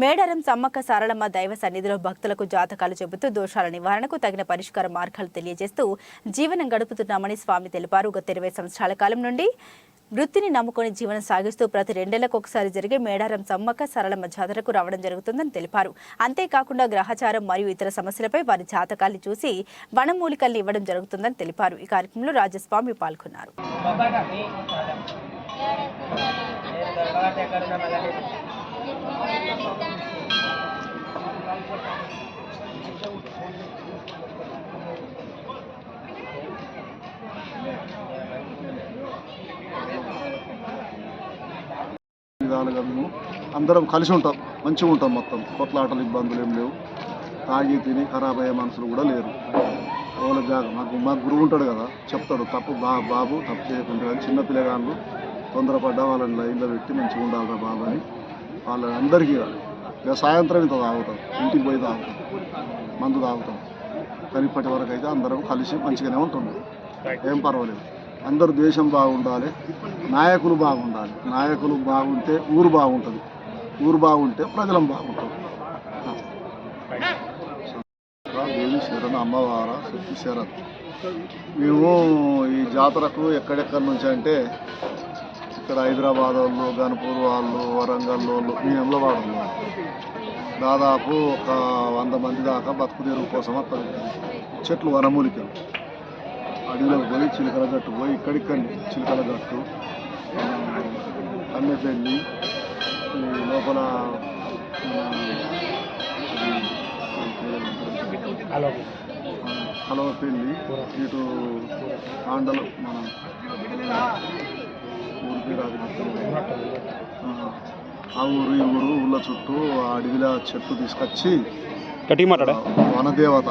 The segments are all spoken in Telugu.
మేడారం సమ్మక్క సారలమ్మ దైవ సన్నిధిలో భక్తులకు జాతకాలు చెబుతూ దోషాల నివారణకు తగిన పరిష్కార మార్గాలు తెలియజేస్తూ జీవనం గడుపుతున్నామని స్వామి తెలిపారు. గత ఇరవై సంవత్సరాల కాలం నుండి వృత్తిని నమ్ముకొని జీవనం సాగిస్తూ ప్రతి రెండేళ్ళకు ఒకసారి జరిగే మేడారం సమ్మక్క సరళమ్మ జాతరకు రావడం జరుగుతుందని తెలిపారు. అంతేకాకుండా గ్రహచారం మరియు ఇతర సమస్యలపై వారి జాతకాలు చూసి వనమూలికల్ని ఇవ్వడం జరుగుతుందని తెలిపారు. ఈ కార్యక్రమంలో రాజస్వామి పాల్గొన్నారు. విధాలుగా మేము. అందరం కలిసి ఉంటాం. మంచిగా ఉంటాం మొత్తం. కొట్లాటలు ఇబ్బందులు ఏం లేవు. తాగి తిని ఖరాబ్ అయ్యే మనుషులు కూడా లేరు. వాళ్ళకి మాకు మా గురువు ఉంటాడు కదా. చెప్తాడు తప్పు బా బాబు తప్పు చేయకుండా చిన్న పిల్లగాళ్ళు తొందరపడ్డా వాళ్ళని లైన్లో పెట్టి మంచిగా ఉండాలిరా బాబు అని వాళ్ళని అందరికీ ఇక సాయంత్రం ఇంత తాగుతాం. ఇంటికి పోయి తాగుతాం. మందు తాగుతాం. కానీ ఇప్పటి వరకు అయితే అందరం కలిసి మంచిగానే ఉంటున్నాం. ఏం పర్వాలేదు. అందరూ దేశం బాగుండాలి నాయకులు బాగుండాలి. నాయకులు బాగుంటే ఊరు బాగుంటుంది. ఊరు బాగుంటే ప్రజలం బాగుంటుంది. దేవి శరణ అమ్మవార శక్తి శరత్ మేము ఈ జాతరకు ఎక్కడెక్కడి నుంచి అంటే ఇక్కడ హైదరాబాద్ వాళ్ళు గణపూర్ వాళ్ళు వరంగల్ వాళ్ళు మీ ఎమ్లవాడ దాదాపు ఒక వంద మంది దాకా బతుకు కోసం అక్కడ చెట్లు వనమూలికలు. అడవిలోకి పోయి చిలకల గట్టు పోయి ఇక్కడిక్కడి చిలకల గట్టు ఈ లోపల కలవపల్లి ఇటు ఆండలు మన ఊరికి రాదు ఆ, ఊరు ఈ ఊరు ఊళ్ళ చుట్టూ ఆ అడవిలో చెట్టు తీసుకొచ్చి వనదేవత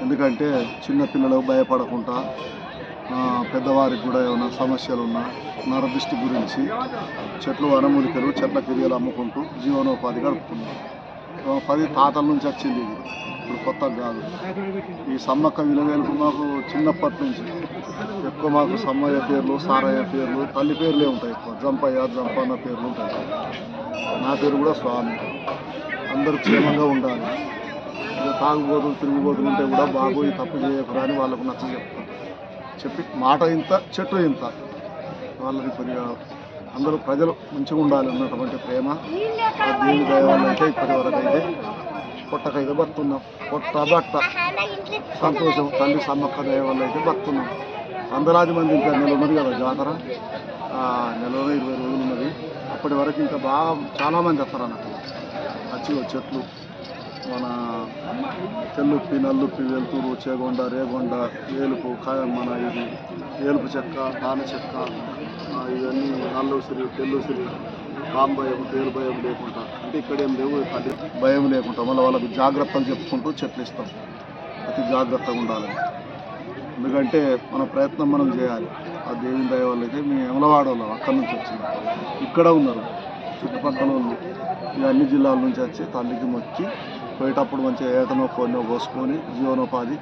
ఎందుకంటే చిన్నపిల్లలకు భయపడకుండా పెద్దవారికి కూడా ఏమైనా సమస్యలు ఉన్నా నరదృష్టి గురించి చెట్లు వనమూలికలు చెట్ల కిరియలు అమ్ముకుంటూ జీవనోపాధి గడుపుతున్నాం పది తాతల నుంచి వచ్చింది ఇది. ఇప్పుడు కొత్త కాదు. ఈ సమ్మక్క విలువేలకు మాకు చిన్నప్పటి నుంచి ఎక్కువ మాకు సమ్మయ్య పేర్లు సారయ్య పేర్లు తల్లి పేర్లే ఉంటాయి ఎక్కువ. జంపయ్య జంపన్న పేర్లు ఉంటాయి. నా పేరు కూడా స్వామి. అందరూ క్షేమంగా ఉండాలి. తాగుబోతులు తిరుగుబోతులు ఉంటే కూడా బాబు ఈ తప్పు చేయకురా అని వాళ్ళకు నచ్చ చెప్తాను చెప్పి మాట ఇంత చెట్టు ఇంత. వాళ్ళని కొద్దిగా అందరూ ప్రజలు మంచిగా ఉండాలి అన్నటువంటి ప్రేమ. దేవుని దయ అయితే ఇప్పటి వరకు అయితే పొట్టకైతే బతున్నాం పొట్ట బట్ట. సంతోషం తల్లి సమ్మక్క దయ అయితే బతున్నాం వందలాది మంది ఇంకా నెల ఉన్నది కదా జాతర. నెలలో ఇరవై రోజులు ఉన్నది. అప్పటి వరకు ఇంకా బాగా చాలామంది వస్తారు అన్నట్టు వచ్చి చెట్లు మన తెల్లుప్పి నల్లుప్పి వెలుతురు చేగొండ రేగొండ ఏలుపు కాయ మన ఇది ఏలుపు చెక్క దాన చెక్క ఇవన్నీ నల్లుసిరి తెల్లుసిరి కాంభయం పేరు భయం లేకుండా. అంటే ఇక్కడ ఏం లేవు భయం లేకుండా. మళ్ళీ వాళ్ళకి జాగ్రత్తలు చెప్పుకుంటూ చెట్లు ఇస్తాం. అతి జాగ్రత్తగా ఉండాలి. ఎందుకంటే మన ప్రయత్నం మనం చేయాలి. ఆ దేవుని దయ వల్ల అయితే మేము ఎమలవాడ వాళ్ళం అక్కడి నుంచి వచ్చింది ఇక్కడ ఉన్నారు. చుట్టుపక్కల వాళ్ళు. ఇక అన్ని జిల్లాల నుంచి వచ్చి తల్లికి మొక్కి పోయేటప్పుడు మంచిగా ఏతనో కొన్నో పోసుకొని జీవనోపాధి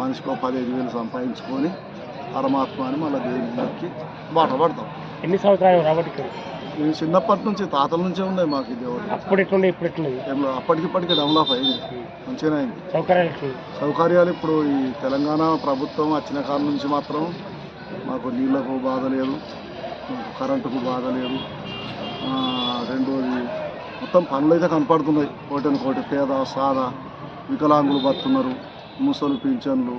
మనిషికో పదిహేను వేలు సంపాదించుకొని పరమాత్మ అని మళ్ళీ దేవుని మొక్కి బాట పడతాం. ఎన్ని సంవత్సరాలు రాబట్టి మేము చిన్నప్పటి నుంచి తాతల నుంచే ఉన్నాయి మాకు ఈ దేవుడు. అప్పుడు ఎట్లుండే ఇప్పుడు ఎట్లుంది ఏం అప్పటికిప్పటికి డెవలప్ అయింది మంచిగానే అయింది. సౌకర్యాలు సౌకర్యాలు ఇప్పుడు ఈ తెలంగాణ ప్రభుత్వం వచ్చిన కాలం నుంచి మాత్రం మాకు నీళ్ళకు బాధ లేదు మాకు కరెంటుకు బాధ లేదు. రెండోది మొత్తం పనులు అయితే కనపడుతున్నాయి. కోటని కోటి పేద సాదా వికలాంగులు బతున్నారు ముసలు పింఛన్లు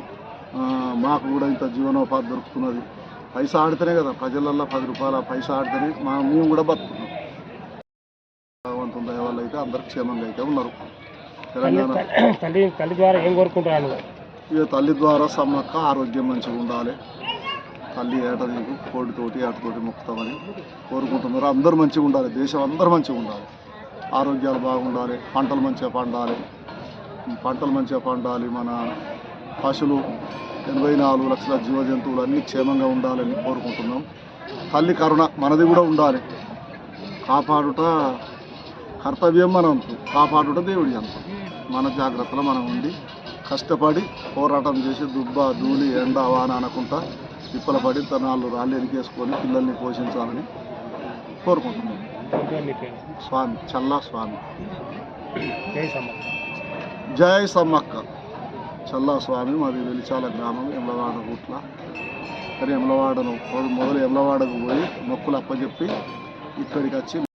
మాకు కూడా ఇంత జీవనోపాధి దొరుకుతున్నది. పైసా ఆడితేనే కదా ప్రజలల్లో పది రూపాయల పైసా ఆడితేనే మా మేము కూడా బతుకుతున్నాం. భగవంతుని దయ వల్ల అయితే అందరు క్షేమంగా అయితే ఉన్నారు. తెలంగాణ తల్లి తల్లి ద్వారా ఏం కోరుకుంటున్నాను ఇక తల్లి ద్వారా సమ్మక్క ఆరోగ్యం మంచిగా ఉండాలి. తల్లి ఏట నీకు కోడితోటి ఏటతోటి మొక్కుతామని కోరుకుంటున్నారు. అందరూ మంచిగా ఉండాలి. దేశం అందరూ మంచిగా ఉండాలి. ఆరోగ్యాలు బాగుండాలి పంటలు మంచిగా పండాలి. పంటలు మంచిగా పండాలి మన పశువులు ఎనభై నాలుగు లక్షల జీవ జంతువులు అన్నీ క్షేమంగా ఉండాలని కోరుకుంటున్నాం. తల్లి కరుణ మనది కూడా ఉండాలి. కాపాడుట కర్తవ్యం మనం. కాపాడుట దేవుడి అంత. మన జాగ్రత్తలో మనం ఉండి కష్టపడి పోరాటం చేసి దుబ్బ ధూళి ఎండ వాన అనకుండా తిప్పల పడి తనాలు రాళ్ళు ఎరికేసుకొని పిల్లల్ని పోషించాలని కోరుకుంటున్నాం. స్వామి చల్లా స్వామి. జై సమ్మ జై సమ్మక్క. చల్లా స్వామి మాది వెలిచాల గ్రామం ఎమ్లవాడ గుట్ల కానీ ఎమ్లవాడను మొదలు ఎమ్లవాడకు పోయి మొక్కులు అప్పచెప్పి ఇక్కడికి వచ్చి